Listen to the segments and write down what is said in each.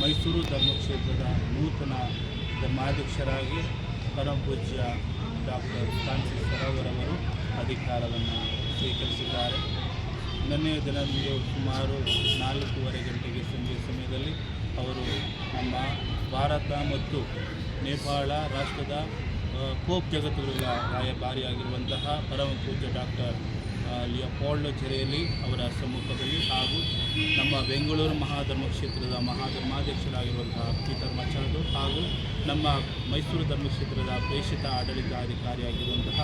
ಮೈಸೂರು ಧರ್ಮಕ್ಷೇತ್ರದ ನೂತನ ಧರ್ಮಾಧ್ಯಕ್ಷರಾಗಿ ಪರಮಪೂಜ್ಯ doctor Francis ಸರೋವರವರು ಅಧಿಕಾರವನ್ನು ಸ್ವೀಕರಿಸಿದ್ದಾರೆ. ನಿನ್ನೆಯ ದಿನದಂದು ಸುಮಾರು ನಾಲ್ಕೂವರೆ ಗಂಟೆಗೆ ಸಂಜೆ ಸಮಯದಲ್ಲಿ ಅವರು ನಮ್ಮ ಭಾರತ ಮತ್ತು ನೇಪಾಳ ರಾಷ್ಟ್ರದ ಕೋಪ್ ಜಗತ್ತುಗಳ ರಾಯಭಾರಿಯಾಗಿರುವಂತಹ ಪರಮ ಪೂಜ್ಯ ಡಾಕ್ಟರ್ ಲಿಯೋಪಾಲ್ಡೋ ಜೆರೆಯಲ್ಲಿ ಅವರ ಸಮ್ಮುಖದಲ್ಲಿ ಹಾಗೂ ನಮ್ಮ ಬೆಂಗಳೂರು ಮಹಾಧರ್ಮ ಕ್ಷೇತ್ರದ ಮಹಾಧರ್ಮಾಧ್ಯಕ್ಷರಾಗಿರುವಂತಹ ಪೀಟರ್ ಮಚಾದು ಹಾಗೂ ನಮ್ಮ ಮೈಸೂರು ಧರ್ಮಕ್ಷೇತ್ರದ ಪ್ರೇಷಿತ ಆಡಳಿತಾಧಿಕಾರಿಯಾಗಿರುವಂತಹ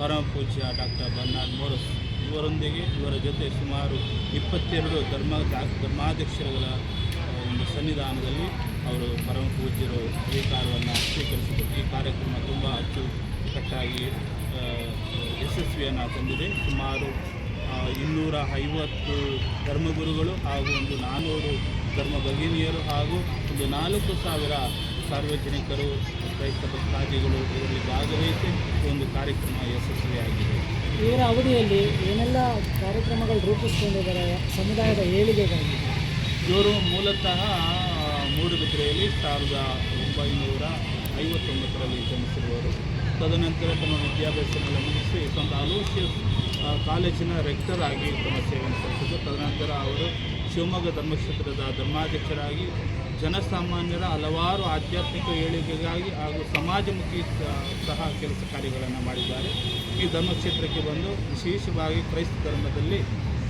ಪರಮ ಪೂಜ್ಯ ಡಾಕ್ಟರ್ ಬರ್ನಾಡ್ ಮೋರಸ್. ಇವರೊಂದಿಗೆ ಇವರ ಜೊತೆ ಸುಮಾರು ಇಪ್ಪತ್ತೆರಡು ಧರ್ಮ ಧರ್ಮಾಧ್ಯಕ್ಷರುಗಳ ಒಂದು ಸನ್ನಿಧಾನದಲ್ಲಿ ಅವರು ಪರಮ ಪೂಜ್ಯರು ಅಧಿಕಾರವನ್ನು ಸ್ವೀಕರಿಸಿದರು. ಈ ಕಾರ್ಯಕ್ರಮ ತುಂಬ ಅಚ್ಚುಕಟ್ಟಾಗಿ ಯಶಸ್ವಿಯನ್ನು ತಂದಿದೆ. ಸುಮಾರು ಇನ್ನೂರ ಐವತ್ತು ಧರ್ಮಗುರುಗಳು ಹಾಗೂ ಒಂದು ನಾನ್ನೂರು ಧರ್ಮ ಭಗಿನಿಯರು ಹಾಗೂ ಒಂದು ನಾಲ್ಕು ಸಾವಿರ ಸಾರ್ವಜನಿಕರು ಕ್ರೈಸ್ತ ಭಕ್ತಾದಿಗಳು ಇದರಲ್ಲಿ ಭಾಗವಹಿಸಿ ಒಂದು ಕಾರ್ಯಕ್ರಮ ಯಶಸ್ವಿಯಾಗಿದೆ. ಇವರ ಅವಧಿಯಲ್ಲಿ ಏನೆಲ್ಲ ಕಾರ್ಯಕ್ರಮಗಳು ರೂಪಿಸಿಕೊಂಡಿದ್ದಾರೆ ಸಮುದಾಯದ ಏಳಿಗೆಗಾಗಿ? ಇವರು ಮೂಲತಃ ಮೂಡುಬಿದ್ರೆಯಲ್ಲಿ ಸಾವಿರದ ಒಂಬೈನೂರ ಐವತ್ತೊಂಬತ್ತರಲ್ಲಿ ಜನಿಸಿರುವರು ತದನಂತರ ತಮ್ಮ ವಿದ್ಯಾಭ್ಯಾಸವನ್ನು ಮುಗಿಸಿ ಸ್ವಂತ ಅಲೋಷಿಯಸ್ ಕಾಲೇಜಿನ ರೆಕ್ಟರ್ ಆಗಿ ತಮ್ಮ ಸೇವೆಯನ್ನು ಸಲ್ಲಿಸಿದ್ದು ತದನಂತರ ಅವರು ಶಿವಮೊಗ್ಗ ಧರ್ಮಕ್ಷೇತ್ರದ ಧರ್ಮಾಧ್ಯಕ್ಷರಾಗಿ, ಜನಸಾಮಾನ್ಯರ ಹಲವಾರು ಆಧ್ಯಾತ್ಮಿಕ ಏಳಿಗೆಗಾಗಿ ಹಾಗೂ ಸಮಾಜಮುಖಿ ಸಹ ಕೆಲಸ ಕಾರ್ಯಗಳನ್ನು ಮಾಡಿದ್ದಾರೆ. ಈ ಧರ್ಮಕ್ಷೇತ್ರಕ್ಕೆ ಬಂದು ವಿಶೇಷವಾಗಿ ಕ್ರೈಸ್ತ ಧರ್ಮದಲ್ಲಿ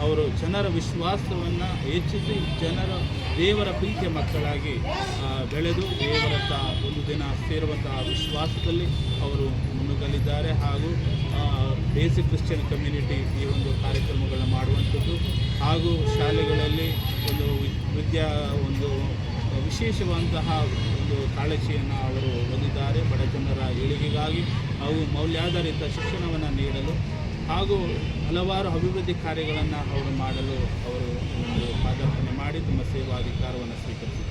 ಅವರು ಜನರ ವಿಶ್ವಾಸವನ್ನು ಹೆಚ್ಚಿಸಿ ಜನರ ದೇವರ ಪ್ರೀತಿಯ ಮಕ್ಕಳಾಗಿ ಬೆಳೆದು ದೇವರ ಒಂದು ದಿನ ಸೇರುವಂತಹ ವಿಶ್ವಾಸದಲ್ಲಿ ಅವರು ಮುನ್ನುಗ್ಗಲಿದ್ದಾರೆ. ಹಾಗೂ ಬೇಸಿಕ್ ಕ್ರಿಶ್ಚಿಯನ್ ಕಮ್ಯುನಿಟಿ ಈ ಒಂದು ಕಾರ್ಯಕ್ರಮಗಳನ್ನು ಮಾಡುವಂಥದ್ದು. ಹಾಗೂ ಶಾಲೆಗಳಲ್ಲಿ ಒಂದು ವಿದ್ಯಾ ಒಂದು ವಿಶೇಷವಾದಂತಹ ಒಂದು ಕಾಳಜಿಯನ್ನು ಅವರು ಹೊಂದಿದ್ದಾರೆ. ಬಡ ಜನರ ಏಳಿಗೆಗಾಗಿ ಹಾಗೂ ಮೌಲ್ಯಾಧಾರಿತ ಶಿಕ್ಷಣವನ್ನು ನೀಡಲು ಹಾಗೂ ಹಲವಾರು ಅಭಿವೃದ್ಧಿ ಕಾರ್ಯಗಳನ್ನು ಅವರು ಮಾಡಲು ಅವರು ಪಾದಾರ್ಪಣೆ ಮಾಡಿ ತಮ್ಮ ಸೇವಾ ಅಧಿಕಾರವನ್ನು ಸ್ವೀಕರಿಸಿದ್ದಾರೆ